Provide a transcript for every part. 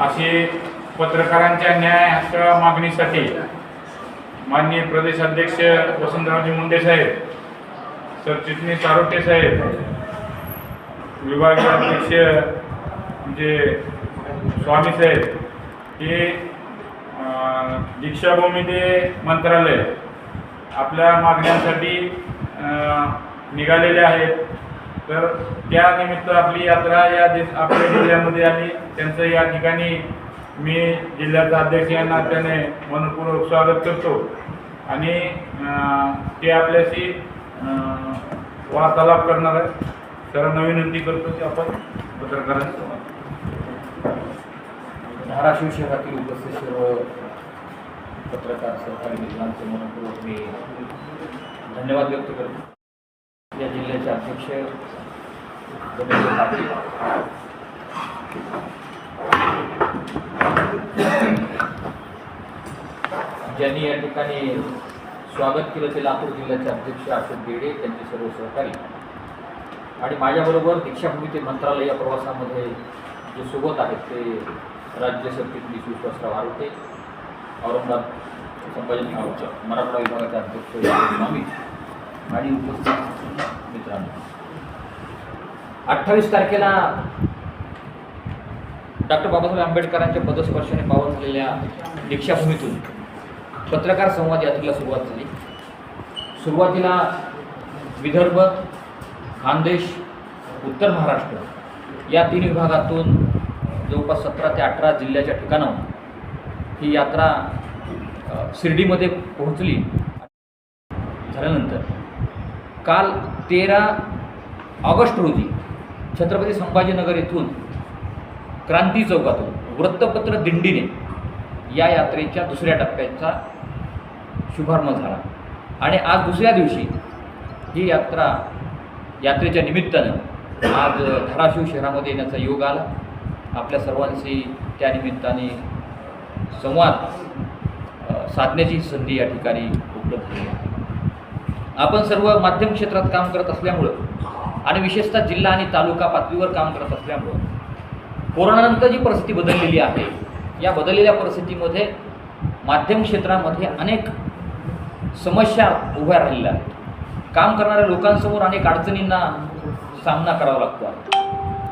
अशी पत्रकारांच्या न्याय हक्क मागणीसाठी माननीय प्रदेशाध्यक्ष वसंतरावजी मुंडे साहेब सरचिटणीस आरोटे साहेब विभागीय अध्यक्ष म्हणजे स्वामी साहेब हे अं, दीक्षाभूमी ते मंत्रालय आपल्या मागण्यांसाठी निघालेले आहेत. तर त्यानिमित्त आपली यात्रा या देश आपल्या जिल्ह्यामध्ये आली. त्यांचं या ठिकाणी मी जिल्ह्याचा अध्यक्ष या नात्याने मनपूर्वक स्वागत करतो. आणि ते आपल्याशी वार्तालाप करणार आहे सर्वांना विनंती करतो की आपण पत्रकारांसमोर धाराशिव शहरातील उपस्थित सर्व पत्रकार सहकारी मित्रांचं मनपूर्वक मी धन्यवाद व्यक्त करतो. या जिल्ह्याचे अध्यक्ष ज्यांनी या ठिकाणी स्वागत केलं ते लातूर जिल्ह्याचे अध्यक्ष अशोक गेडे त्यांचे सर्व सहकारी. आणि माझ्याबरोबर दीक्षाभूमी ते मंत्रालय या प्रवासामध्ये जे सोबत आहेत ते राज्य सरचिटणीस विश्वासराव आरोटे औरंगाबाद संभाजी मराठवाडा विभागाचे अध्यक्ष स्वामी आणि उपस्थित मित्रांनो. अठ्ठावीस तारखेला डॉक्टर बाबासाहेब आंबेडकरांच्या पदस्पर्शाने पावन झालेल्या दीक्षाभूमीतून पत्रकार संवाद यात्रेला सुरुवात झाली. सुरुवातीला विदर्भ खानदेश उत्तर महाराष्ट्र या तीन विभागातून जवळपास सतरा ते अठरा जिल्ह्याच्या ठिकाणाहून ही यात्रा शिर्डीमध्ये पोहोचली. झाल्यानंतर काल तेरा ऑगस्ट रोजी छत्रपती संभाजीनगर येथून क्रांती चौकातून वृत्तपत्र दिंडीने या यात्रेच्या दुसऱ्या टप्प्याचा शुभारंभ झाला. आणि आज दुसऱ्या दिवशी ही यात्रा यात्रेच्या निमित्तानं आज धाराशिव शहरामध्ये येण्याचा योग आला. आपल्या सर्वांशी त्या निमित्ताने संवाद साधण्याची संधी या ठिकाणी उपलब्ध झाली. आहे आपण सर्व माध्यम क्षेत्रात काम करत असल्यामुळं आणि विशेषतः जिल्हा आणि तालुका पातळीवर काम करत असल्यामुळं कोरोनानंतर जी परिस्थिती बदललेली आहे या बदललेल्या परिस्थितीमध्ये माध्यम क्षेत्रामध्ये अनेक समस्या उभ्या राहिलेल्या आहेत. काम करणाऱ्या लोकांसमोर अनेक अडचणींना सामना करावा लागतो आहे.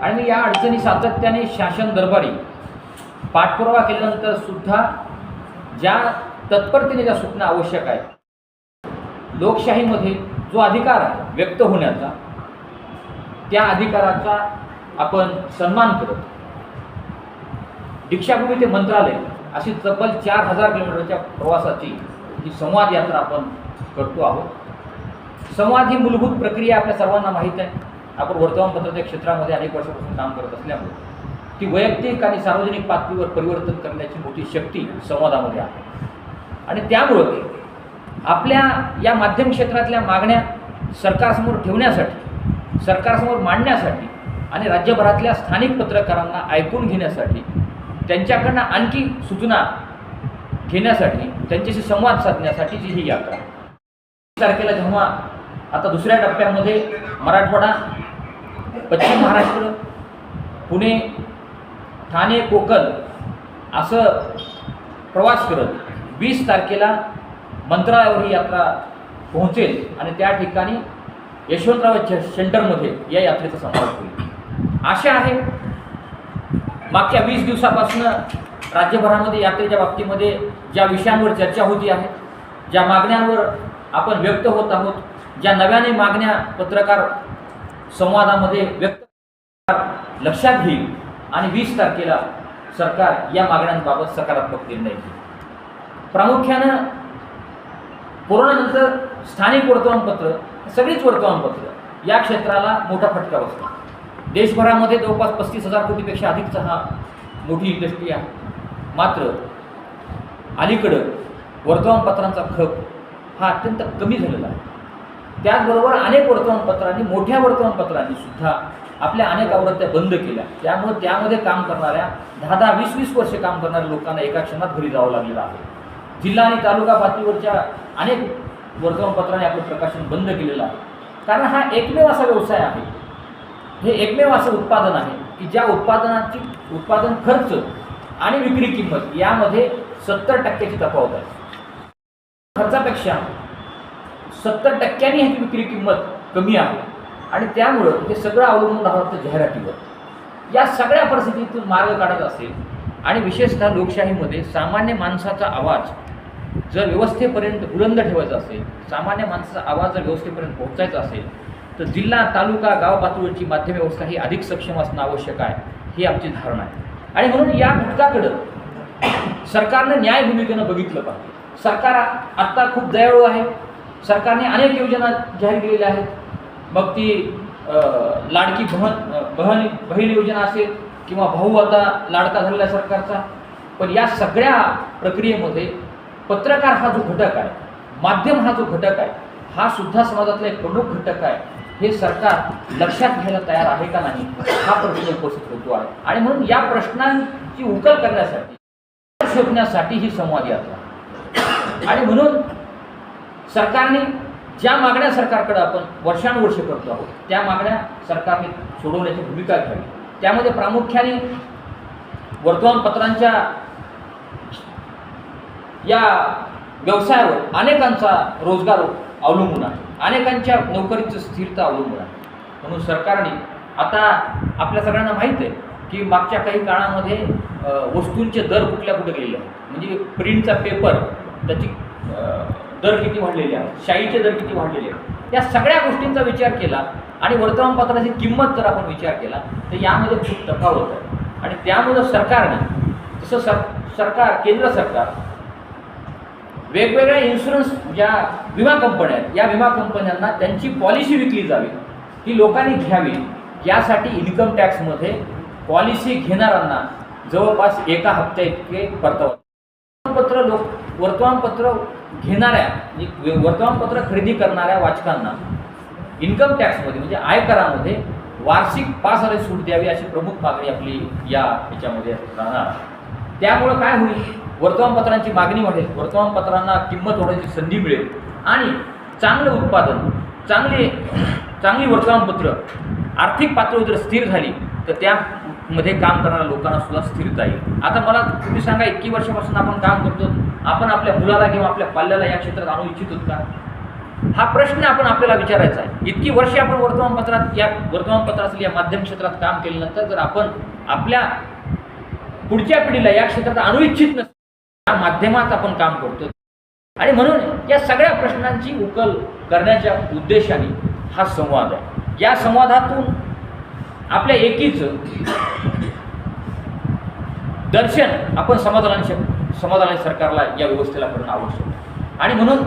आणि या अडचणी सातत्याने शासन दरबारी पाठपुरावा केल्यानंतर सुद्धा ज्या तत्परतेने ज्या सूचना आवश्यक आहेत लोकशाहीमध्ये जो अधिकार आहे व्यक्त होण्याचा त्या अधिकाराचा आपण सन्मान करत. दीक्षाभूमी ते मंत्रालय अशी तब्बल चार हजार किलोमीटरच्या प्रवासाची ही संवाद यात्रा आपण करतो आहोत. संवाद ही मूलभूत प्रक्रिया आपल्या सर्वांना माहीत आहे. आपण वर्तमानपत्राच्या क्षेत्रामध्ये अनेक वर्षापासून काम करत असल्यामुळे ती वैयक्तिक आणि सार्वजनिक पातळीवर परिवर्तन करण्याची मोठी शक्ती संवादामध्ये आहे. आणि त्यामुळं आपल्या या माध्यम क्षेत्रातल्या मागण्या सरकारसमोर ठेवण्यासाठी सरकारसमोर मांडण्यासाठी आणि राज्यभरातल्या स्थानिक पत्रकारांना ऐकून घेण्यासाठी त्यांच्याकडनं आणखी सूचना घेण्यासाठी त्यांच्याशी संवाद साधण्यासाठीची ही यात्रा तारखेला जेव्हा आता दुसऱ्या टप्प्यामध्ये मराठवाडा पश्चिम महाराष्ट्र पुणे ठाणे कोकण असं प्रवास करत वीस तारखेला मंत्रालयावर ही यात्रा पोहोचेल आणि त्या ठिकाणी यशवंतराव सेंटरमध्ये या यात्रेचा समावेश होईल. आशा आहे मागच्या वीस दिवसापासून राज्यभरामध्ये यात्रेच्या बाबतीमध्ये ज्या विषयांवर चर्चा होती आहे ज्या मागण्यांवर आपण व्यक्त होत आहोत ज्या नव्याने मागण्या पत्रकार संवादामध्ये व्यक्त लक्षात घेईल आणि वीस तारखेला सरकार या मागण्यांबाबत सकारात्मक निर्णय घेईल. प्रामुख्यानं कोरोनानंतर स्थानिक वर्तमानपत्र सगळीच वर्तमानपत्र या क्षेत्राला मोठा फटका बसला देशभरामध्ये जवळपास पस्तीस हजार कोटीपेक्षा अधिकचा हा मोठी इंडस्ट्री आहे. मात्र अलीकडं वर्तमानपत्रांचा खप हा अत्यंत कमी झालेला आहे. त्याचबरोबर अनेक वर्तमानपत्रांनी मोठ्या वर्तमानपत्रांनी सुद्धा आपल्या अनेक आवृत्त्या बंद केल्या. त्यामुळे त्यामध्ये काम करणाऱ्या दहा दहा वीस वीस वर्ष काम करणाऱ्या लोकांना एका क्षणात घरी जावं लागलेलं आहे. जिल्हा आणि तालुका पातळीवरच्या अनेक वर्तमानपत्रांनी आपलं प्रकाशन बंद केलेलं आहे. कारण हा एकमेव असा व्यवसाय आहे. हे एकमेव असं उत्पादन आहे की ज्या उत्पादनाची उत्पादन खर्च आणि विक्री किंमत यामध्ये सत्तर टक्क्याची तफावत आहे. खर्चापेक्षा सत्तर टक्क्यांनी ह्याची विक्री किंमत कमी आहे आणि त्यामुळं हे सगळं अवलंबून राहतं जाहिरातीवर. या सगळ्या परिस्थितीतून मार्ग काढत असेल आणि विशेषतः लोकशाहीमध्ये सामान्य माणसाचा आवाज जर व्यवस्थेपर्यंत बुलंद ठेवायचा असेल सामान्य माणसाचा आवाज जर व्यवस्थेपर्यंत पोहोचायचा असेल तर जिल्हा तालुका गाव पातळीची माध्यम व्यवस्था ही अधिक सक्षम असणं आवश्यक आहे ही आमची धारणा आहे. आणि म्हणून या घटकाकडं सरकारनं न्याय भूमिकेनं बघितलं पाहिजे. सरकार आत्ता खूप दयाळू आहे. सरकारने अनेक योजना जाहीर केलेल्या आहेत. मग ती लाडकी बहन बहन बहीण योजना असेल किंवा भाऊ आता लाडका झालेला आहे सरकारचा. पण या सगळ्या प्रक्रियेमध्ये पत्रकार हा जो घटक आहे माध्यम हा जो घटक आहे हा सुद्धा समाजातला एक प्रमुख घटक आहे. हे सरकार लक्षात घ्यायला तयार आहे का नाही हा प्रश्न उपस्थित होतो आहे. आणि म्हणून या प्रश्नांची उकल करण्यासाठी शोधण्यासाठी ही संवाद यात्रा आणि म्हणून सरकारने ज्या मागण्या सरकारकडे आपण वर्षानुवर्ष करतो आहोत त्या मागण्या सरकारने सोडवण्याची भूमिका घ्यावी. त्यामध्ये प्रामुख्याने वर्तमानपत्रांच्या या व्यवसायावर अनेकांचा रोजगार अवलंबून आहे. अनेकांच्या नोकरीचं स्थिरता अवलंबून आहे. म्हणून सरकारने आता आपल्या सगळ्यांना माहीत आहे की मागच्या काही काळामध्ये वस्तूंचे दर कुठल्या कुठे गेलेले आहेत? म्हणजे प्रिंटचा पेपर त्याची दर किती वाढलेले आहेत शाईचे दर किती वाढलेले आहेत? या सगळ्या गोष्टींचा विचार केला आणि वर्तमानपत्राची किंमत जर आपण विचार केला तर यामध्ये खूप तफावत आहे. आणि त्यामुळं सरकारने जसं सर सरकार केंद्र सरकार वेगवेगळ्या इन्शुरन्स ज्या विमा कंपन्या आहेत. या विमा कंपन्यांना त्यांची पॉलिसी विकली जावी. ही लोकांनी घ्यावी. यासाठी इन्कम टॅक्समध्ये पॉलिसी घेणाऱ्यांना जवळपास एका हप्त्या इतके परतावा. वर्तमानपत्र लोक वर्तमानपत्र घेणाऱ्या वर्तमानपत्र खरेदी करणाऱ्या वाचकांना इन्कम टॅक्समध्ये म्हणजे आयकरामध्ये वार्षिक पाच हजार सूट द्यावी अशी प्रमुख मागणी आपली या ह्याच्यामध्ये राहणार. त्यामुळं काय होईल? वर्तमानपत्रांची मागणी वाढेल. वर्तमानपत्रांना किंमत होण्याची संधी मिळेल. आणि चांगलं उत्पादन चांगले चांगली वर्तमानपत्र आर्थिक पातळी जर स्थिर झाली तर त्यामध्ये काम करणाऱ्या लोकांना सुद्धा स्थिरता येईल आता मला तुम्ही सांगा इतकी वर्षापासून आपण काम करतो आपण आपल्या मुलाला किंवा आपल्या पाल्याला या क्षेत्रात आणू इच्छित का? हा प्रश्न आपण आपल्याला विचारायचा आहे. इतकी वर्षे आपण वर्तमानपत्रात या वर्तमानपत्रातील या माध्यम क्षेत्रात काम केल्यानंतर जर आपण आपल्या पुढच्या पिढीला या क्षेत्रात आणू इच्छित नसतो या माध्यमात आपण काम करतो. आणि म्हणून या सगळ्या प्रश्नांची उकल करण्याच्या उद्देशाने हा संवाद आहे. या संवादातून आपल्या एकीचं दर्शन आपण समाधानाने समाधान सरकारला या व्यवस्थेला करणं आवश्यक आहे. आणि म्हणून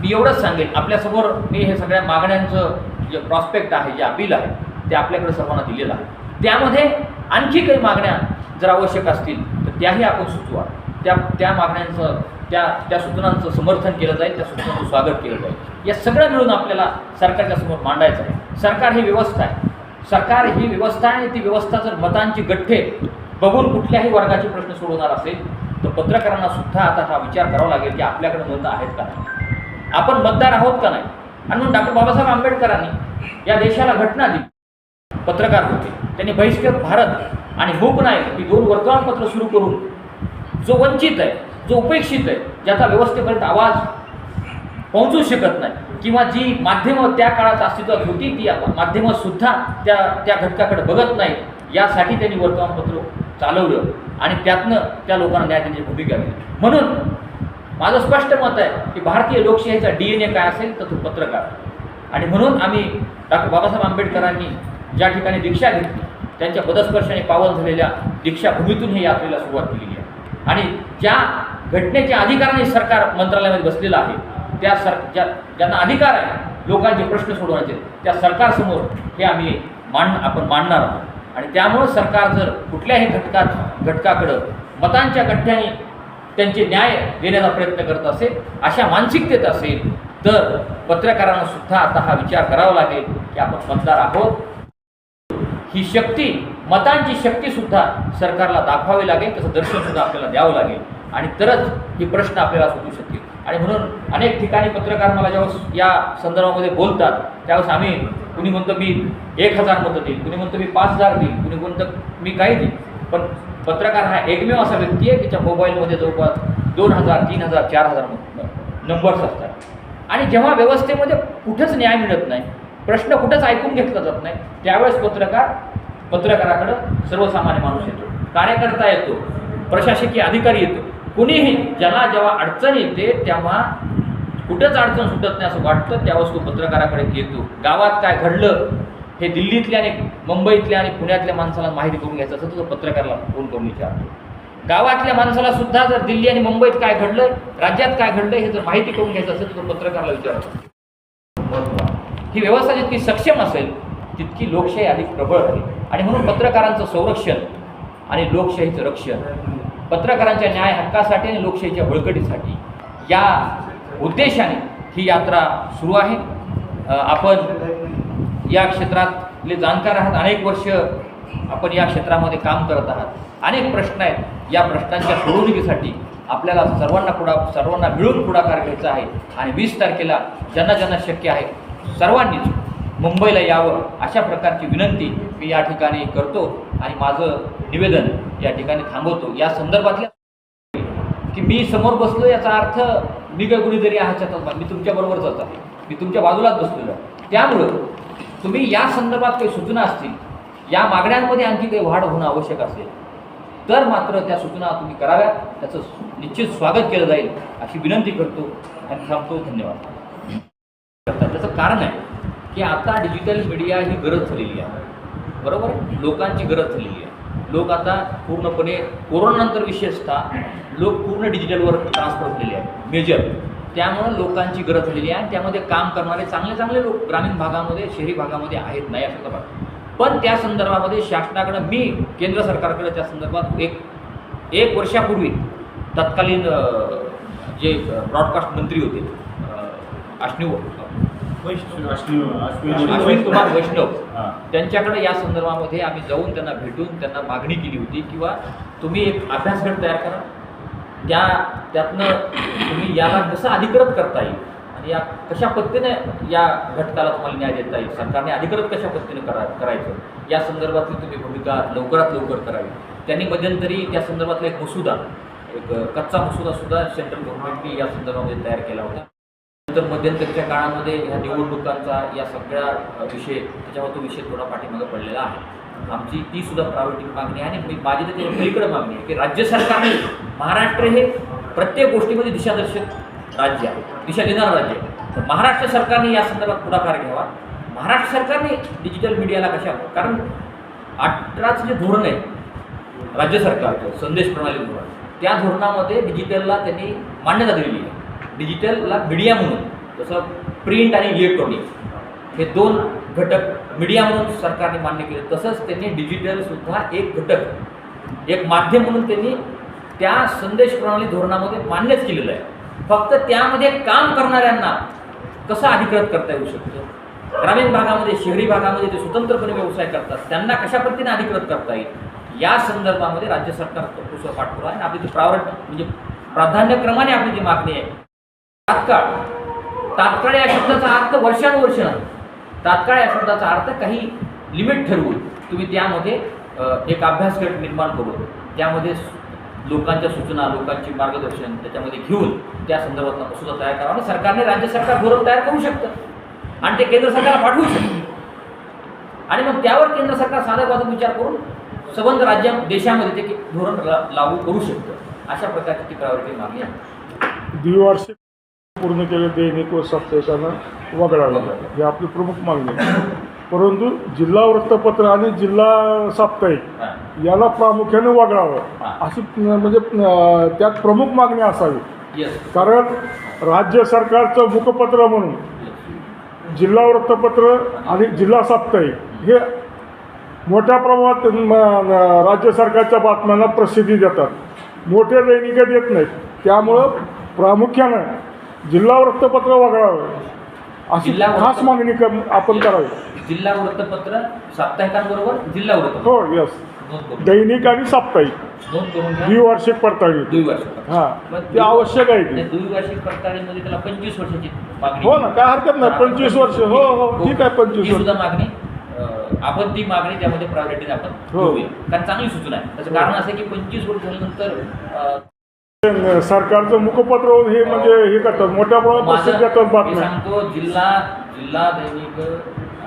मी एवढंच सांगेन आपल्यासमोर मी हे सगळ्या मागण्यांचं जे प्रॉस्पेक्ट आहे जे अपील आहे ते आपल्याकडे सर्वांना दिलेलं आहे. त्यामध्ये आणखी काही मागण्या जर आवश्यक असतील तर त्याही आपण सुचवा. त्या त्या मागण्यांचं त्या त्या सूचनांचं समर्थन केलं जाईल त्या सूचनांचं स्वागत केलं जाईल. या सगळं मिळून आपल्याला सरकारच्या समोर मांडायचं आहे. सरकार ही व्यवस्था आहे. सरकार ही व्यवस्था आहे आणि ती व्यवस्था जर मतांची गठ्ठे बघून कुठल्याही वर्गाचे प्रश्न सोडवणार असेल तर पत्रकारांना सुद्धा आता हा विचार करावा लागेल की आपल्याकडे मतं आहेत का नाही. आपण मतदार आहोत का नाही? आणि म्हणून डॉक्टर बाबासाहेब आंबेडकरांनी या देशाला घटना दिली. पत्रकार होते. त्यांनी बहिष्कृत भारत आणि मूक नाही. ही दोन वर्तमानपत्र सुरू करून जो वंचित आहे जो उपेक्षित आहे ज्याचा व्यवस्थेपर्यंत आवाज पोहोचू शकत नाही किंवा जी माध्यमं त्या काळात अस्तित्वात होती ती माध्यमंसुद्धा त्या त्या घटकाकडे बघत नाही यासाठी त्यांनी वर्तमानपत्र चालवलं आणि त्यातनं त्या लोकांना न्याय देण्याची भूमिका घेतली. म्हणून माझं स्पष्ट मत आहे की भारतीय लोकशाहीचा डी एन ए काय असेल तर तो पत्रकार. आणि म्हणून आम्ही डॉक्टर बाबासाहेब आंबेडकरांनी ज्या ठिकाणी दीक्षा घेतली त्यांच्या पदस्पर्शाने पावन झालेल्या दीक्षाभूमीतून हे यात्रेला सुरुवात केलेली आहे. आणि ज्या घटनेच्या अधिकाराने सरकार मंत्रालयामध्ये बसलेलं आहे त्या सर ज्या ज्यांना अधिकार आहे लोकांचे प्रश्न सोडवण्याचे त्या सरकारसमोर हे आम्ही मांड आपण मांडणार आहोत. आणि त्यामुळं सरकार जर कुठल्याही घटकात घटकाकडं मतांच्या गठ्ठ्याने त्यांचे न्याय देण्याचा प्रयत्न करत असेल अशा मानसिकतेत असेल तर पत्रकारांना सुद्धा आता हा विचार करावा लागेल की आपण मतदार आहोत. ही शक्ती मतांची शक्तीसुद्धा सरकारला दाखवावी लागेल त्याचं दर्शनसुद्धा आपल्याला द्यावं लागेल. आणि तरच हे प्रश्न आपल्याला सुटू शकतील. आणि म्हणून अनेक ठिकाणी पत्रकार मला ज्यावेळेस या संदर्भामध्ये बोलतात त्यावेळेस आम्ही कुणी म्हणतं मी एक हजार मतं देईल कुणी म्हणतं मी पाच हजार देईल कुणी म्हणतं मी काही देईल. पण पत्रकार हा एकमेव असा व्यक्ती आहे की त्या मोबाईलमध्ये जवळपास दोन हजार तीन हजार चार हजार नंबर्स असतात. आणि जेव्हा व्यवस्थेमध्ये कुठंच न्याय मिळत नाही प्रश्न कुठंच ऐकून घेतला जात नाही त्यावेळेस पत्रकार पत्रकाराकडं सर्वसामान्य माणूस येतो. कार्यकर्ता येतो. प्रशासकीय अधिकारी येतो. कुणीही ज्याला जेव्हा अडचण येते तेव्हा कुठंच अडचण सुटत नाही असं वाटतं त्यावेळेस तो पत्रकाराकडे येतो. गावात काय घडलं हे दिल्लीतल्या आणि मुंबईतल्या आणि पुण्यातल्या माणसाला माहिती करून घ्यायचं असं तो पत्रकाराला फोन करून विचारतो. गावातल्या माणसाला सुद्धा जर दिल्ली आणि मुंबईत काय घडलं राज्यात काय घडलं हे जर माहिती करून घ्यायचं असेल तर तो पत्रकाराला विचारतो. ही व्यवस्था जितकी सक्षम असेल तितकी लोकशाही अधिक प्रबळ आहे. आणि म्हणून पत्रकारांचं संरक्षण आणि लोकशाहीचं रक्षण पत्रकारांच्या न्याय हक्कासाठी आणि लोकशाहीच्या बळकटीसाठी या उद्देशाने ही यात्रा सुरू आहे. आपण या क्षेत्रातले जाणकार आहात अनेक वर्ष आपण या क्षेत्रामध्ये काम करत आहात. अनेक प्रश्न आहेत. या प्रश्नांच्या सोडवणुकीसाठी आपल्याला सर्वांना पुढा सर्वांना मिळून पुढाकार घ्यायचा आहे आणि वीस तारखेला ज्यांना ज्यांना शक्य आहे सर्वांनीच मुंबईला यावं अशा प्रकारची विनंती मी या ठिकाणी करतो आणि माझं निवेदन या ठिकाणी थांबवतो. या संदर्भातल्या की मी समोर बसलो याचा अर्थ मी काय कुणीतरी आहात मी तुमच्याबरोबरच होता मी तुमच्या बाजूलाच बसलेलो आहे. त्यामुळं तुम्ही या संदर्भात काही सूचना असतील या मागण्यांमध्ये आणखी काही वाढ होणं आवश्यक असेल तर मात्र त्या सूचना तुम्ही कराव्यात. त्याचं निश्चित स्वागत केलं जाईल अशी विनंती करतो आणि थांबतो. धन्यवाद. त्याचं कारण आहे की आता डिजिटल मीडिया ही गरज झालेली आहे. बरोबर आहे? लोकांची गरज झालेली आहे. लोक आता पूर्णपणे कोरोनानंतर विशेषतः लोक पूर्ण डिजिटलवर ट्रान्सफर झालेले आहेत. मेजर त्यामुळं लोकांची गरज झालेली आहे आणि त्यामध्ये काम करणारे चांगले चांगले लोक ग्रामीण भागामध्ये शहरी भागामध्ये आहेत नाही असं तर पण त्या संदर्भामध्ये शासनाकडं मी केंद्र सरकारकडे त्या संदर्भात एक एक वर्षापूर्वी तत्कालीन जे ब्रॉडकास्ट मंत्री होते अश्निव अश्विन कुमार वैष्णव. त्यांच्याकडे या संदर्भामध्ये आम्ही जाऊन त्यांना भेटून त्यांना मागणी केली होती किंवा तुम्ही एक अभ्यासगट तयार करा. त्या त्यातनं तुम्ही याला कसं अधिकृत करता येईल आणि या कशा पद्धतीने या घटकाला तुम्हाला न्याय देता येईल? सरकारने अधिकृत कशा पद्धतीने करा करायचं? या संदर्भातली तुम्ही भूमिका लवकरात लवकर करावी. त्यांनी मध्यंतरी त्या संदर्भातला एक मसुदा एक कच्चा मसुदा सुद्धा सेंट्रल गव्हर्नमेंटने या संदर्भामध्ये तयार केला होता. तर मध्यंतरीच्या काळामध्ये ह्या निवडणुकांचा या सगळ्या विषय त्याच्यावर तो विषय थोडा पाठीमागे पडलेला आहे. आमची ती सुद्धा प्रायोरिटी मागणी आहे आणि माझी तर पलीकडे मागणी आहे की राज्य सरकारने महाराष्ट्र हे प्रत्येक गोष्टीमध्ये दिशादर्शक राज्य आहे दिशा देणारं राज्य आहे. तर महाराष्ट्र सरकारने या संदर्भात पुढाकार घ्यावा. महाराष्ट्र सरकारने डिजिटल मीडियाला कशा कारण अठराचं जे धोरण आहे राज्य सरकारचं संदेश प्रणाली धोरण त्या धोरणामध्ये डिजिटलला त्यांनी मान्यता दिलेली आहे. डिजिटलला मीडिया म्हणून जसं प्रिंट आणि इलेक्ट्रॉनिक हे दोन घटक मीडिया म्हणून सरकारने मान्य केले. तसंच त्यांनी डिजिटलसुद्धा एक घटक एक माध्यम म्हणून त्यांनी त्या संदेश प्रणाली धोरणामध्ये मान्यच केलेलं आहे. फक्त त्यामध्ये काम करणाऱ्यांना कसं अधिकृत करता येऊ शकतं? ग्रामीण भागामध्ये शहरी भागामध्ये जे स्वतंत्रपणे व्यवसाय करतात. त्यांना कशा पद्धतीने अधिकृत करता येईल? या संदर्भामध्ये राज्य सरकार पुस्तक पाठपुरा आहे आणि आपली जी प्रावर म्हणजे प्राधान्यक्रमाने आपली जी मागणी आहे तात्काळ. तात्काळ या शब्दाचा अर्थ वर्षानुवर्ष नाही. तात्काळ या शब्दाचा अर्थ काही लिमिट ठरवून तुम्ही त्यामध्ये एक अभ्यासगट निर्माण करून त्यामध्ये लोकांच्या सूचना लोकांचे मार्गदर्शन त्याच्यामध्ये घेऊन त्या संदर्भात मसुदा तयार करावा आणि सरकारने राज्य सरकार धोरण तयार करू शकतं. आणि ते केंद्र सरकारला पाठवू शकतं. आणि मग त्यावर केंद्र सरकार साधक बाजू विचार करून सबंध राज्या देशामध्ये ते धोरण लागू करू शकतं. अशा प्रकारची ती प्रायोरिटी मागणी आहे. द्विवार्षिक पूर्ण केले दैनिक व साप्ताहिकांना वगळावे ही आपली प्रमुख मागणी आहे. परंतु जिल्हा वृत्तपत्र आणि जिल्हा साप्ताहिक. याला प्रामुख्याने वगळावं. अशी म्हणजे त्यात प्रमुख मागणी असावी. कारण राज्य सरकारचं मुखपत्र म्हणून जिल्हा वृत्तपत्र आणि जिल्हा साप्ताहिक हे मोठ्या प्रमाणात राज्य सरकारच्या बातम्यांना प्रसिद्धी देतात. मोठे दैनिक देत नाहीत. त्यामुळं प्रामुख्यानं जिल्हा वृत्तपत्र वगळावं. अशी जिल्हा खास वृत्त- मागणी कर आपण करावी. जिल्हा वृत्तपत्र साप्ताहिकांबरोबर जिल्हा वृत्तपत्र हो यस नोंद करून दैनिक आणि साप्ताहिक. नोंद करून घ्या. द्विवार्षिक पडताळणी. द्विवार्षिक हां ते आवश्यक आहे द्विवार्षिक पडताळणीमध्ये त्याला पंचवीस वर्षाची मागणी हो ना काय हरकत नाही. पंचवीस वर्ष. हो हो ठीक आहे पंचवीस ही वर्ष. सुद्धा मागणी अं, आपण ती मागणी त्यामध्ये प्रायोरिटीने आपण हो. घेऊया. कारण चांगली सूचना आहे. त्याचं कारण असं आहे की पंचवीस वर्ष झाल्यानंतर अं, सरकारचं मुखपत्र हे म्हणजे हे करतात. मोठ्या प्रमाणात प्रसिद्ध करतात मी बातम्या. सांगतो जिल्हा जिल्हा दैनिक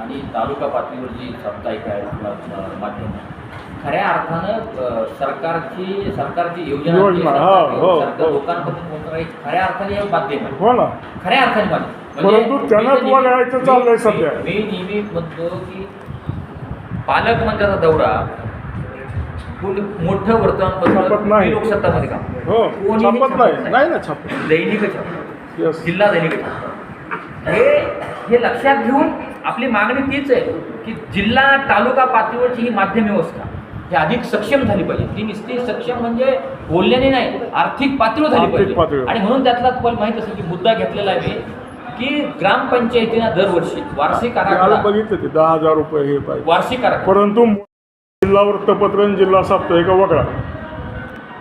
आणि तालुका पातळीवर जी साप्ताहिक आहे अं, माध्यम आहे, खऱ्या अर्थानं अं, सरकारची सरकारची योजना योजना, जी हा, सरकार- हो, सरकार हो. लोकांपर्यंत पोहोचणार आहे, खऱ्या अर्थाने हे माध्यम आहे. हो ना. खऱ्या अर्थाने माध्यम परंतु मी त्यांनाच नेहमी- चाललंय मी- सध्या. मी मी नेहमी म्हणतो की पालकमंत्र्याचा दौरा कोणी मोठं वर्तमानपत्र नाही. लोकसत्तामध्ये काम. हो छापत नाही नाही. ना दैनिक जिल्हा दैनिक हे हे लक्षात घेऊन आपली मागणी तीच आहे की जिल्हा तालुका पातळीवरची ही माध्यम व्यवस्था ही अधिक सक्षम झाली पाहिजे. ती नुसती सक्षम म्हणजे बोलल्याने नाही आर्थिक पातळीवर झाली. पाहिजे. आणि म्हणून त्यातला तुम्हाला माहीत असेल की मुद्दा घेतलेला आहे मी की ग्रामपंचायतीनं दरवर्षी वार्षिक आराखडा बघितलं ते दहा हजार रुपये हे पाहिजे. वार्षिक आराखडा. परंतु जिल्हा वृत्तपत्र आणि जिल्हा साप्ताहिक वगळा.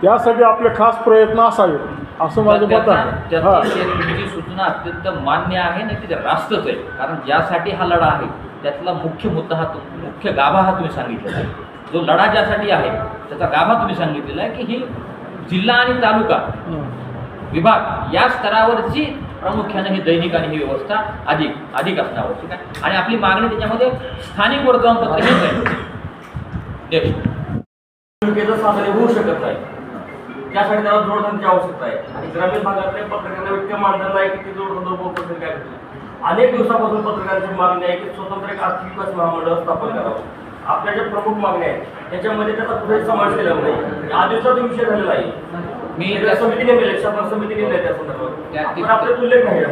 त्यासाठी आपले खास प्रयत्न असावेत असं माझं मत आहे. हा. सूचना अत्यंत मान्य आहे नाही की ते रास्तच आहे. कारण ज्यासाठी हा लढा आहे. त्यातला मुख्य मुद्दा हा मुख्य गाभा हा तुम्ही सांगितलेला आहे. जो लढा ज्यासाठी आहे त्याचा गाभा तुम्ही सांगितलेला आहे की ही जिल्हा आणि तालुका विभाग या स्तरावरची प्रामुख्याने ही दैनिक आणि ही व्यवस्था अधिक अधिक असणं आवश्यक आहे? आणि आपली मागणी त्याच्यामध्ये स्थानिक वर्तमानपत्र हेच आहे. साधने होऊ शकत नाही. त्यासाठी त्याला जोडधंदीची आवश्यकता आहे आणि ग्रामीण भागातले पत्रकारांना इतकं मानधन नाही की ते जोडधंदा उपक्रम काय अनेक दिवसापासून पत्रकारांची मागणी आहे की स्वतंत्र एक आर्थिक विकास महामंडळ स्थापन करावं. आपल्या ज्या प्रमुख मागण्या आहेत त्याच्यामध्ये त्याचा कुठेही समावेश केलेला नाही. आधीचा तो विषय झालेला आहे. मी मी त्या- समिती नेमलेली शासन समिती नेमली त्या संदर्भात. त्या- आपण आपले उल्लेख आहे.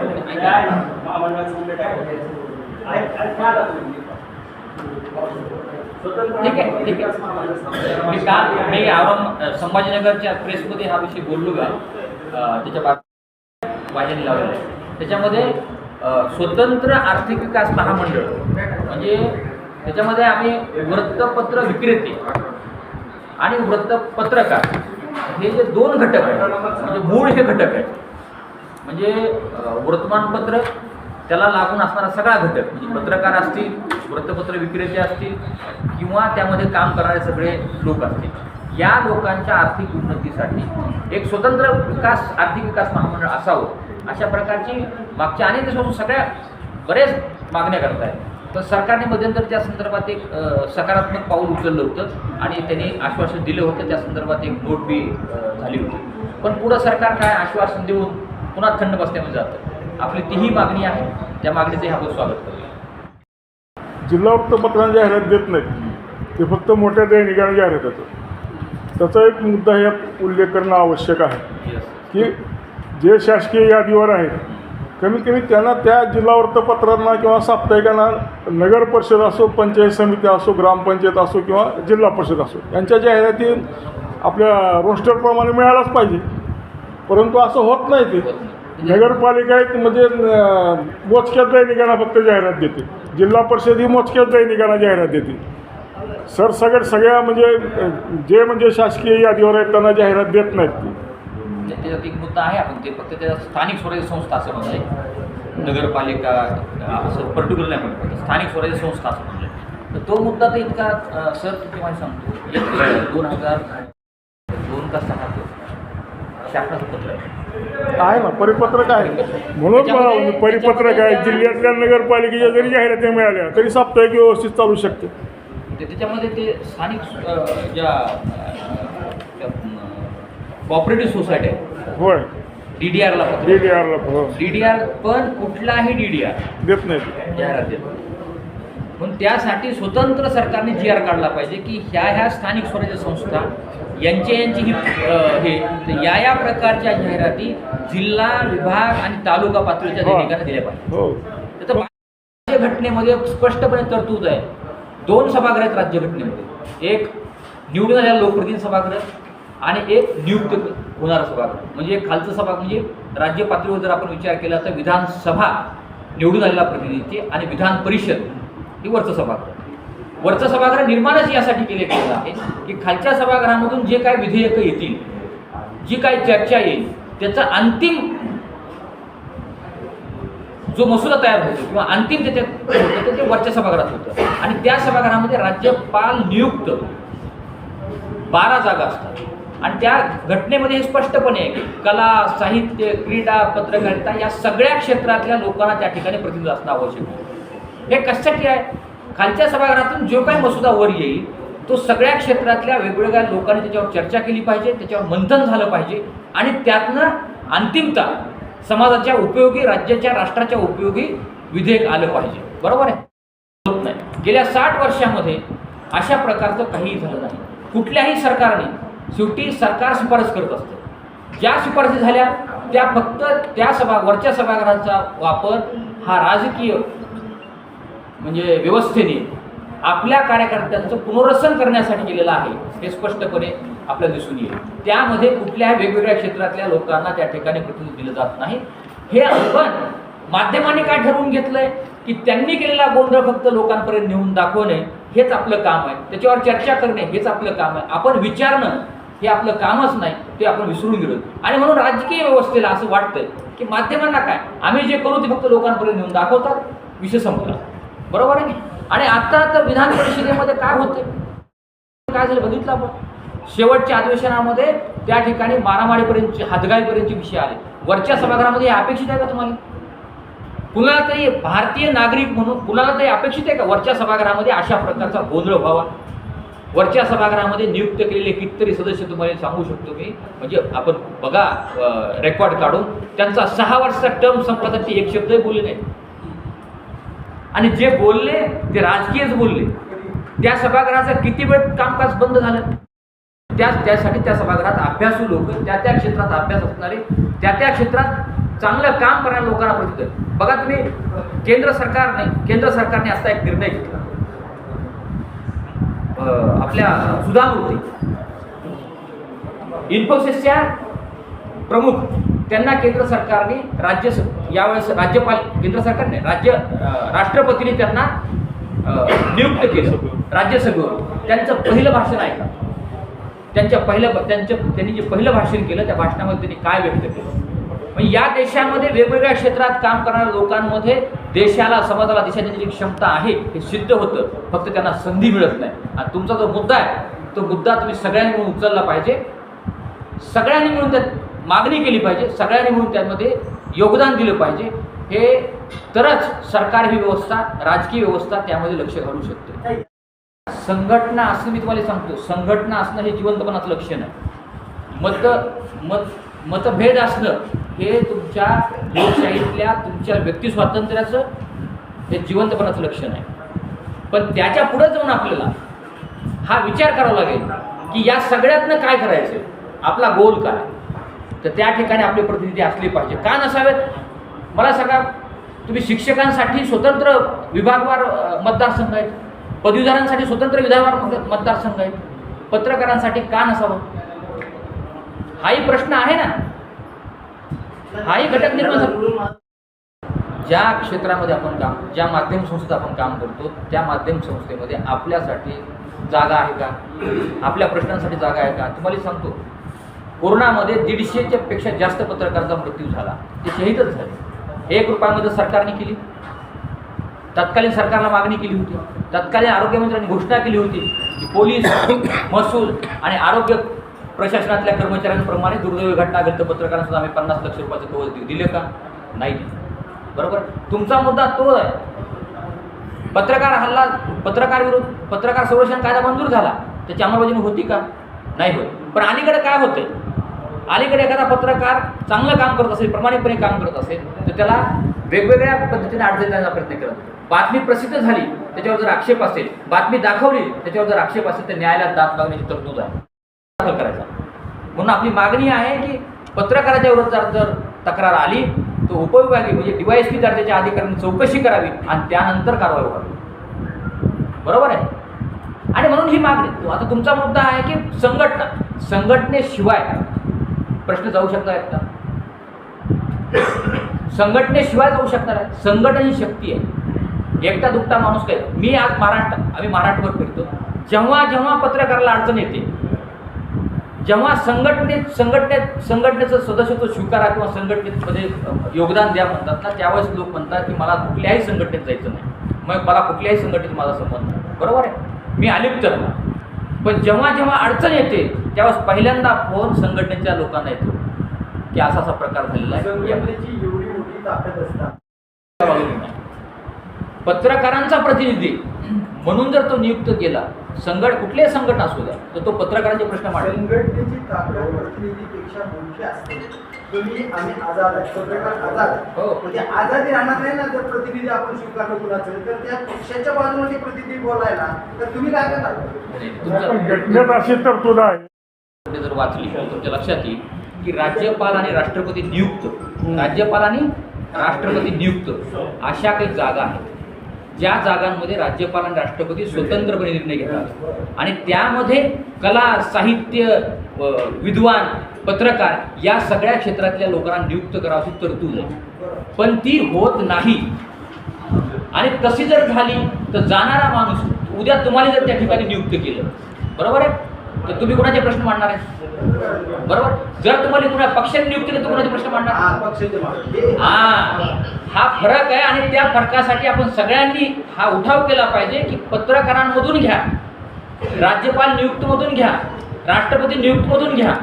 ठीक आहे ठीक आहे. मी का मी औरंग संभाजीनगरच्या प्रेसमध्ये हा विषय बोललो का? त्याच्या बाब वाजनी लावलेला आहे. त्याच्यामध्ये स्वतंत्र आर्थिक विकास महामंडळ म्हणजे त्याच्यामध्ये आम्ही वृत्तपत्र विक्रेते आणि वृत्तपत्रकार हे जे दोन घटक आहेत म्हणजे मूळ हे घटक आहेत. म्हणजे वृत्तमानपत्र वर्तमानपत्र त्याला लागून असणारा सगळा घटक म्हणजे पत्रकार असतील वृत्तपत्र विक्रेते असतील किंवा त्यामध्ये काम करणारे सगळे लोक असतील. या लोकांच्या आर्थिक उन्नतीसाठी एक स्वतंत्र विकास आर्थिक विकास महामंडळ असावं अशा प्रकारची मागच्या अनेक दिवसापासून सगळ्या बरेच मागण्या करत आहेत. तर सरकारने मध्यंतर त्या संदर्भात एक सकारात्मक पाऊल उचललं होतं आणि त्यांनी आश्वासन दिलं होतं. त्या संदर्भात एक नोट बी झाली होती. पण पुढं सरकार काय आश्वासन देऊन पुन्हा थंड बसण्यामध्ये जातं? आपली तीही मागणी आहे. त्या मागणीचे आपण स्वागत करतो. जिल्हा वृत्तपत्रांना जाहिरात देत नाहीत. ते फक्त मोठ्या दैनिकांना जाहिरात देतात. त्याचा एक मुद्दा यात उल्लेख करणं आवश्यक आहे. की जे शासकीय यादीवर आहेत कमीत कमी त्यांना त्या जिल्हा वृत्तपत्रांना किंवा साप्ताहिकांना नगर परिषद असो पंचायत समिती असो ग्रामपंचायत असो किंवा जिल्हा परिषद असो यांच्या जाहिराती आपल्या रोस्टरप्रमाणे मिळायलाच पाहिजे. परंतु असं होत नाही ते. नगरपालिका एक म्हणजे अं, मोजक्याच दैनिकांना फक्त जाहिरात देते. जिल्हा परिषद ही मोजक्याच दैनिकांना जाहिरात देते. सरसकट सगळ्या म्हणजे जे म्हणजे शासकीय यादीवर आहेत त्यांना जाहिरात देत नाहीत ती. त्या- त्याच्यात एक मुद्दा आहे आपण ते फक्त त्या स्थानिक स्वराज्य संस्था असं म्हणलंय नगरपालिका असं पर्टिक्युलर नाही म्हणलं स्थानिक स्वराज्य संस्था असं म्हणलंय तर तो मुद्दा तर इतका सर तुम्ही मला सांगतो. एक दोन हजार दोन का सहा शासनाचं पत्र आहे. आहे ना परिपत्रक आहे. म्हणून म्हणजे परिपत्रक आहे जिल्ह्यातल्या नगरपालिकेच्या जरी जाहिराती मिळाल्या तरी साप्ताहिक व्यवस्थित चालू शकते. त्याच्यामध्ये ते स्थानिक ज्या कॉपरेटिव्ह सोसायटी आहे. होय. डी डी आरला डी डी आरला हो. डी डी आर पण कुठलाही डी डी आर. देत नाहीत जाहिरात देत पण त्यासाठी स्वतंत्र सरकारने जी आर काढला पाहिजे की ह्या ह्या स्थानिक स्वराज्य संस्था यांची यांची ही हे तर या या प्रकारच्या जाहिराती जिल्हा विभाग आणि तालुका पातळीच्या हो. दैनिकांना दिल्या पाहिजे हो. त्याचं राज्य घटनेमध्ये स्पष्टपणे तरतूद आहे. दोन सभागृह आहेत राज्यघटनेमध्ये एक निवडून आलेला लोकप्रतिनिधी सभागृह आणि एक नियुक्त होणारं सभागृह. म्हणजे एक खालचं सभा म्हणजे राज्य पातळीवर जर आपण विचार केला तर विधानसभा निवडून आलेला प्रतिनिधीचे आणि विधान परिषद ही वरचं सभागृह. वरचं सभागृह निर्माणच यासाठी केले गेलेलं आहे की खालच्या सभागृहामधून जे काय विधेयकं येतील जी काय चर्चा येईल त्याचं अंतिम जो मसुदा तयार होतो किंवा अंतिम त्याच्यात होतं ते वरच्या सभागृहात होतं. आणि त्या सभागृहामध्ये राज्यपाल नियुक्त बारा जागा असतात. आणि त्या घटनेमध्ये हे स्पष्टपणे आहे की कला साहित्य क्रीडा पत्रकारिता या सगळ्या क्षेत्रातल्या लोकांना त्या ठिकाणी प्रतिनिधी असणं आवश्यक आहे. हे कशासाठी आहे? खालच्या सभागृहातून जो काही मसुदा वर येईल तो सगळ्या क्षेत्रातल्या वेगवेगळ्या लोकांनी त्याच्यावर चर्चा केली पाहिजे त्याच्यावर मंथन झालं पाहिजे आणि त्यातनं अंतिमता समाजाच्या उपयोगी राज्याच्या राष्ट्राच्या उपयोगी विधेयक आलं पाहिजे. बरोबर आहे? होत नाही. गेल्या साठ वर्षामध्ये अशा प्रकारचं काहीही झालं नाही. कुठल्याही सरकारने शेवटी सरकार शिफारस करत असतं. ज्या शिफारसी झाल्या त्या फक्त त्या सभा वरच्या सभागृहाचा वापर हा राजकीय म्हणजे व्यवस्थेने आपल्या कार्यकर्त्यांचं पुनर्वसन करण्यासाठी केलेलं आहे हे स्पष्टपणे आपल्याला दिसून येईल. त्यामध्ये कुठल्याही वेगवेगळ्या क्षेत्रातल्या लोकांना त्या ठिकाणी प्रतिनिधी दिलं जात नाही. हे आपण माध्यमांनी काय ठरवून घेतलंय? की त्यांनी केलेला गोंधळ फक्त लोकांपर्यंत नेऊन दाखवणे हेच आपलं काम आहे. त्याच्यावर चर्चा करणे हेच आपलं काम आहे. आपण विचारणं हे आपलं कामच नाही ते आपण विसरून गेलो. आणि म्हणून राजकीय व्यवस्थेला असं वाटतंय की माध्यमांना काय? आम्ही जे करू ते फक्त लोकांपर्यंत नेऊन दाखवतात विषय संपला. बरोबर आहे की? आणि आता तर विधान परिषदेमध्ये काय होते? काय झालं बघितलं आपण? शेवटच्या अधिवेशनामध्ये त्या ठिकाणी मारामारीपर्यंतचे हातगाईपर्यंतचे विषय आले. वरच्या सभागृहामध्ये अपेक्षित आहे का तुम्हाला? कुणाला तरी भारतीय नागरिक म्हणून कुणाला तरी अपेक्षित आहे का वरच्या सभागृहामध्ये अशा प्रकारचा गोंधळ व्हावा? वरच्या सभागृहामध्ये नियुक्त केलेले कितीतरी सदस्य तुम्हाला सांगू शकतो मी. म्हणजे आपण बघा रेकॉर्ड काढून. त्यांचा सहा वर्षाचा टर्म संपला तर ते एक शब्दही बोलले नाही आणि जे बोलले ते राजकीयच बोलले. त्या सभागृहाचं किती वेळ कामकाज बंद झालं? त्या त्यासाठी त्या सभागृहात अभ्यासू लोक त्या त्या क्षेत्रात अभ्यास असणारे त्या त्या क्षेत्रात चांगलं काम करणाऱ्या लोकांना प्रतिनिधी बघा तुम्ही केंद्र सरकारने केंद्र सरकारने असा एक निर्णय घेतला. आपल्या सुधामूर्ती. इन्फोसिसच्या प्रमुख. त्यांना केंद्र सरकारने राज्य यावेळेस राज्यपाल केंद्र सरकारने राज्य राष्ट्रपतीने त्यांना नियुक्त केलं. राज्यसभेवर त्यांचं पहिलं भाषण ऐका. त्यांच्या पहिलं त्यांचं त्यांनी जे पहिलं भाषण केलं त्या भाषणामध्ये त्यांनी काय व्यक्त केलं? म्हणजे या देशामध्ये वेगवेगळ्या क्षेत्रात काम करणाऱ्या लोकांमध्ये देशाला समाजाला देशाची जी क्षमता आहे हे सिद्ध होतं. फक्त त्यांना संधी मिळत नाही. आणि तुमचा जो मुद्दा आहे तो मुद्दा तुम्ही सगळ्यांनी मिळून उचलला पाहिजे. सगळ्यांनी मिळून त्या मागणी केली पाहिजे. सगळ्यांनी म्हणून त्यामध्ये योगदान दिलं पाहिजे. हे तरच सरकार ही व्यवस्था राजकीय व्यवस्था त्यामध्ये लक्ष घालू शकते. संघटना असणं मी तुम्हाला सांगतो. संघटना असणं हे जिवंतपणाचं लक्षण आहे मत मत मतभेद असणं हे तुमच्या लोकशाहीतल्या तुमच्या व्यक्ती स्वातंत्र्याचं हे जिवंतपणाचं लक्षण आहे पण त्याच्या पुढे जाऊन आपल्याला हा विचार करावा लागेल की या सगळ्यातनं काय करायचं? आपला गोल काय? तर त्या ठिकाणी आपले प्रतिनिधी असले पाहिजे. का नसावेत? मला सांगा तुम्ही शिक्षकांसाठी स्वतंत्र विभागवार मतदारसंघ आहेत. पदवीधरांसाठी स्वतंत्र विभागवार मतदारसंघ आहेत. पत्रकारांसाठी का नसावं? हाही प्रश्न आहे ना? हाही घटक निर्माण ज्या क्षेत्रामध्ये आपण काम ज्या माध्यम संस्थेत आपण काम करतो त्या माध्यम संस्थेमध्ये आपल्यासाठी जागा आहे का? आपल्या प्रश्नांसाठी जागा आहे का? तुम्हाला सांगतो. कोरोनामध्ये दीडशेच्या पेक्षा जास्त पत्रकारांचा मृत्यू झाला. ते शहीदच झाले. एक रुपयामध्ये सरकारने केली. तत्कालीन सरकारला मागणी केली होती. तत्कालीन आरोग्यमंत्र्यांनी घोषणा केली होती की पोलीस महसूल आणि आरोग्य प्रशासनातल्या कर्मचाऱ्यांप्रमाणे दुर्दैवी घटना घडतं पत्रकारांसुद्धा आम्ही पन्नास लक्ष रुपयाचं कवच देऊ दिले का? नाही बरोबर? तुमचा मुद्दा तो आहे. पत्रकार हल्ला पत्रकार विरोध पत्रकार संरक्षण कायदा मंजूर झाला. त्याची अंमलबजावणी होती का? नाही होत. पण अलीकडे काय होतंय? अलीकडे एखादा पत्रकार चांगलं काम करत असेल प्रामाणिकपणे काम करत असेल तर त्याला वेगवेगळ्या पद्धतीने अडचण देण्याचा प्रयत्न करत. बातमी प्रसिद्ध झाली त्याच्यावर जर आक्षेप असेल बातमी दाखवली त्याच्यावर जर आक्षेप असेल तर न्यायालयात दाद लागण्याची तरतूद आहे. दाखल करायचा. म्हणून आपली मागणी आहे की पत्रकाराच्या विरोधात जर तक्रार आली तर उपविभागी म्हणजे डीवायएसपी दर्जाच्या अधिकाऱ्यांनी चौकशी करावी आणि त्यानंतर कारवाई व्हावी. बरोबर आहे? आणि म्हणून ही मागणी. आता तुमचा मुद्दा आहे की संघटना. संघटनेशिवाय प्रश्न जाऊ शकणार आहेत का? संघटनेशिवाय जाऊ शकणार आहे संघटन ही शक्ती आहे. एकटा दुकटा माणूस काय? मी आज महाराष्ट्र आम्ही महाराष्ट्रभर फिरतो. जेव्हा जेव्हा पत्रकाराला अडचण येते जेव्हा संघटनेत संघटनेत संघटनेचं सदस्यत्व स्वीकारा किंवा संघटनेमध्ये योगदान द्या म्हणतात ना त्यावेळेस लोक म्हणतात की मला कुठल्याही संघटनेत जायचं नाही. मग मला कुठल्याही संघटनेत माझा संबंध नाही. बरोबर आहे? मी अलिप्त पण जेव्हा जेव्हा अडचण येते त्यावेळेस पहिल्यांदा फोन संघटनेच्या लोकांना येतो की असा असा प्रकार झालेला आहे. या- संघटनेची एवढी मोठी ताकद असतात पत्रकारांचा प्रतिनिधी म्हणून जर तो नियुक्त केला संघट कुठल्याही संघटना असू द्या तर तो पत्रकारांचे प्रश्न मांडेल संघटनेची ताकद प्रतिनिधीपेक्षा मोठी असते. तुम्ही आम्ही आझाद आहे. पत्रकार आझाद आहे. हो. म्हणजे आझादी राहणार नाही ना जर प्रतिनिधी आपण स्वीकारलं कुणाचं तर त्या पक्षाच्या बाजूने ते प्रतिनिधी बोलायला तर तुम्ही काय करणार? तुमचं तरतूद आहे. कुठे जर वाचली तर तुमच्या लक्षात येईल की राज्यपाल आणि राष्ट्रपती नियुक्त. राज्यपाल आणि राष्ट्रपती नियुक्त. अशा काही जागा आहेत. ज्या जागांमध्ये राज्यपाल आणि राष्ट्रपती स्वतंत्रपणे निर्णय घेतात. आणि त्यामध्ये कला साहित्य विद्वान पत्रकार या सगळ्या क्षेत्रातल्या लोकांना नियुक्त करावी तरतूद आहे. पण ती होत नाही. आणि तशी जर झाली तर जाणारा माणूस उद्या तुम्हाला जर त्या ठिकाणी नियुक्त केलं. बरोबर आहे? तर तुम्ही कोणाचे प्रश्न मांडणार आहे? बरोबर? जर तुम्हाला कुणा पक्षाने नियुक्त केलं तर कोणाचे प्रश्न मांडणार? हा. हे- हा. हा फरक आहे आणि त्या फरकासाठी आपण सगळ्यांनी हा उठाव केला पाहिजे की पत्रकारांमधून घ्या. राज्यपाल नियुक्तमधून घ्या. राष्ट्रपती नियुक्तमधून घ्या.